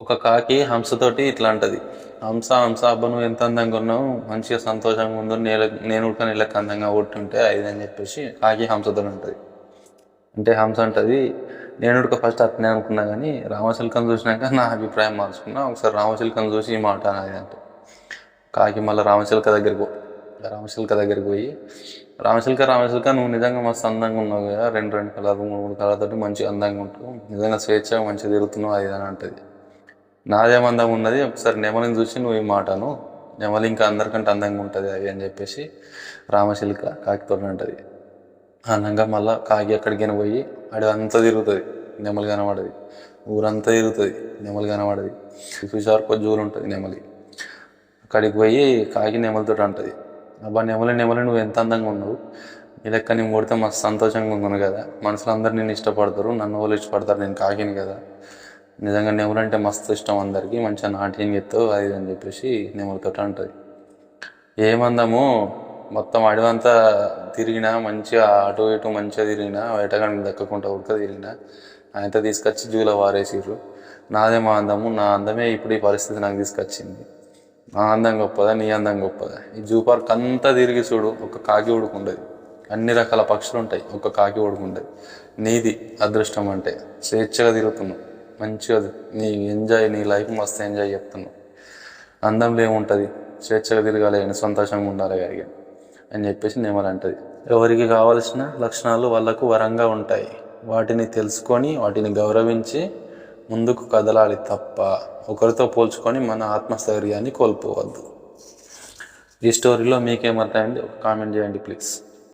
ఒక కాకి హంసతోటి ఇట్లా అంటది హంస హంస అబ్బా నువ్వు ఎంత అందంగా ఉన్నావు? మంచిగా సంతోషంగా ఉందో నేల నేను ఉడక నీళ్ళకి అందంగా కొట్టుంటే అది అని చెప్పేసి కాకి హంసతో ఉంటుంది. అంటే హంస అంటది నేను ఉడక ఫస్ట్ అట్నే అనుకున్నా కానీ రామచిలకను చూసినాక నా అభిప్రాయం మార్చుకున్నా ఒకసారి రామచిలకను చూసి ఈ మాట అనేది అంటే. కాకి మళ్ళీ రామచిలక దగ్గరికి పో రామచిలక దగ్గరికి పోయి రామచిలక రామచిలక నువ్వు నిజంగా మస్తు అందంగా ఉన్నావు కదా రెండు రెండు కలర్ మూడు మూడు కలర్తో మంచిగా అందంగా ఉంటావు నిజంగా స్వేచ్ఛగా మంచిగా తిరుగుతున్నావు అది అని అంటది. నాదేమందం ఉన్నది. ఒకసారి నెమలిని చూసి నువ్వు ఈ మాటను నెమలి ఇంకా అందరికంటే అందంగా ఉంటుంది అది అని చెప్పేసి రామచిలుక కాకితో అంటది. అందంగా మళ్ళీ కాకి ఎక్కడికైనా పోయి అడవి అంతా తిరుగుతుంది. నెమలి కనబడది. ఊరంతా తిరుగుతుంది. నెమలి కనబడది. చూసేవరకు జూలు ఉంటుంది నెమలి. అక్కడికి పోయి కాకి నెమలితో అంటది. అబ్బా నెమలి నెమలి నువ్వు ఎంత అందంగా ఉన్నావు. ఈ లెక్క నేను కొడితే మస్తు సంతోషంగా ఉన్నాను కదా. మనుషులందరూ నేను ఇష్టపడతారు. నన్ను వాళ్ళు ఇష్టపడతారు నేను కాకిని కదా. నిజంగా నెమలంటే అంటే మస్తు ఇష్టం అందరికీ మంచిగా నాట్యం చేస్తావు అది అని చెప్పేసి నెమలతో అంటది. ఏమందాము మొత్తం అడవంతా తిరిగినా మంచిగా అటు ఇటు మంచిగా తిరిగినా వేటగానికి దక్కకుండా ఉడక తిరిగినా ఆయనతో తీసుకొచ్చి జూలో వారేసిర్రు. నాదే మా అందము నా అందమే ఇప్పుడు ఈ పరిస్థితి నాకు తీసుకొచ్చింది. నా అందం గొప్పదా నీ అందం గొప్పదా? ఈ జూ పార్క్ అంతా తిరిగి చూడు ఒక కాకి ఉడుకుండేది అన్ని రకాల పక్షులు ఉంటాయి ఒక కాకి ఉడుకుండేది నీది అదృష్టం అంటే స్వేచ్ఛగా తిరుగుతున్నావు. మంచిగా నీ ఎంజాయ్ నీ లైఫ్ మస్తు ఎంజాయ్ చెప్తున్నావు. అందంలో ఏముంటుంది స్వేచ్ఛగా తిరగాలి అని సంతోషంగా ఉండాలి కానీ అని చెప్పేసి నేను అంటది. ఎవరికి కావలసిన లక్షణాలు వాళ్ళకు వరంగా ఉంటాయి. వాటిని తెలుసుకొని వాటిని గౌరవించి ముందుకు కదలాలి తప్ప ఒకరితో పోల్చుకొని మన ఆత్మస్థైర్యాన్ని కోల్పోవద్దు. ఈ స్టోరీలో మీకేమర్థమైంది ఒక కామెంట్ చేయండి ప్లీజ్